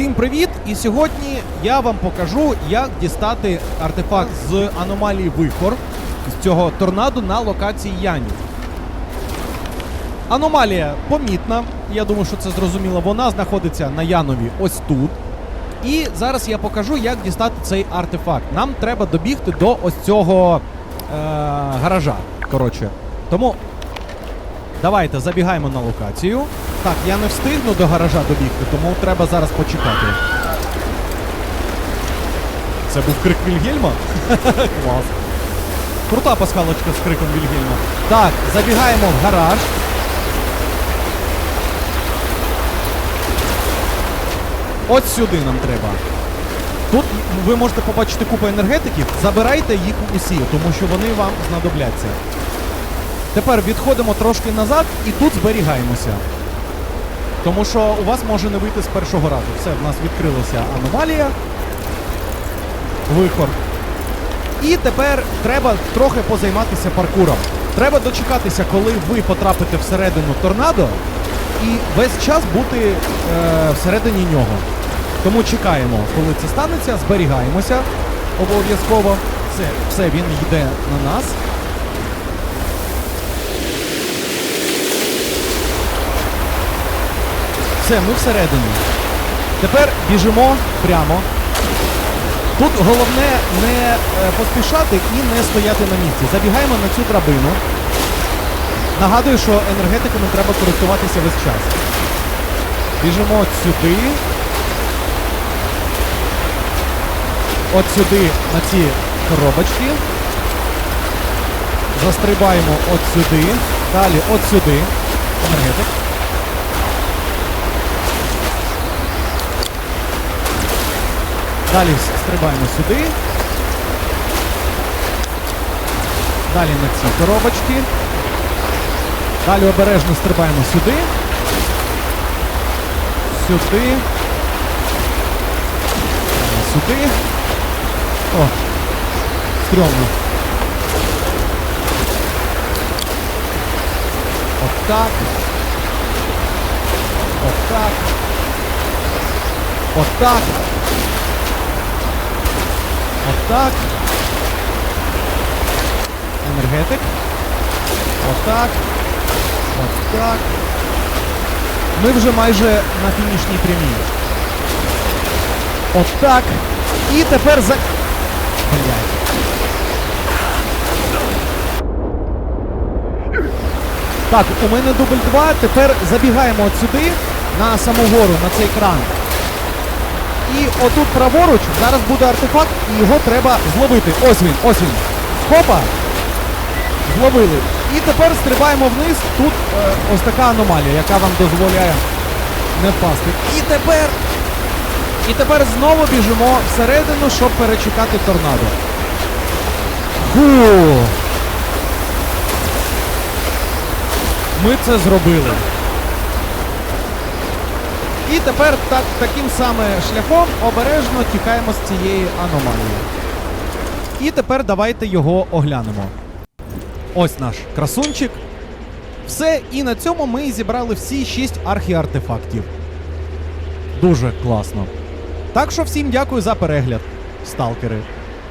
Всім привіт! І сьогодні я вам покажу, як дістати артефакт з аномалії Вихор з цього торнадо на локації Янів. Аномалія помітна. Я думаю, що це зрозуміло. Вона знаходиться на Янові ось тут. І зараз я покажу, як дістати цей артефакт. Нам треба добігти до ось цього е- гаража. Коротше. Тому давайте забігаємо на локацію. Так, я не встигну до гаража добігти, тому треба зараз почекати. Це був крик Вільгельма? Клас. Крута пасхалочка з криком Вільгельма. Так, забігаємо в гараж. От сюди нам треба. Тут ви можете побачити купу енергетиків. Забирайте їх усі, тому що вони вам знадобляться. Тепер відходимо трошки назад і тут зберігаємося. Тому що у вас може не вийти з першого разу. Все, в нас відкрилася аномалія. Вихор. І тепер треба трохи позайматися паркуром. Треба дочекатися, коли ви потрапите всередину торнадо, і весь час бути е, всередині нього. Тому чекаємо, коли це станеться, зберігаємося обов'язково. Все, все, він йде на нас. Все, ми всередині. Тепер біжимо прямо. Тут головне не е, поспішати і не стояти на місці. Забігаємо на цю драбину. Нагадую, що енергетиками треба користуватися весь час. Біжимо сюди. От сюди на ці коробочки. Застрибаємо от сюди. Далі от сюди. Енергетик. Далі стрибаємо сюди. Далі на ці коробочки. Далі обережно стрибаємо сюди. Сюди. Сюди. О! Стрьомно. Отак. Отак. Отак. Отак. Енергетик. Отак. Отак. Ми вже майже на фінішній прямій. Отак. І тепер за. Блядь. Так, у мене дубль 2. Тепер забігаємо от сюди на саму гору, на цей кран. І отут праворуч зараз буде артефакт, і його треба зловити. Ось він, ось він. Хопа! Зловили. І тепер стрибаємо вниз. Тут е, ось така аномалія, яка вам дозволяє не впасти. І тепер. І тепер знову біжимо всередину, щоб перечекати торнадо. Фу. Ми це зробили. І тепер так, таким саме шляхом обережно тікаємо з цієї аномалії. І тепер давайте його оглянемо. Ось наш красунчик. Все, і на цьому ми зібрали всі 6 архіартефактів. Дуже класно. Так що всім дякую за перегляд, сталкери.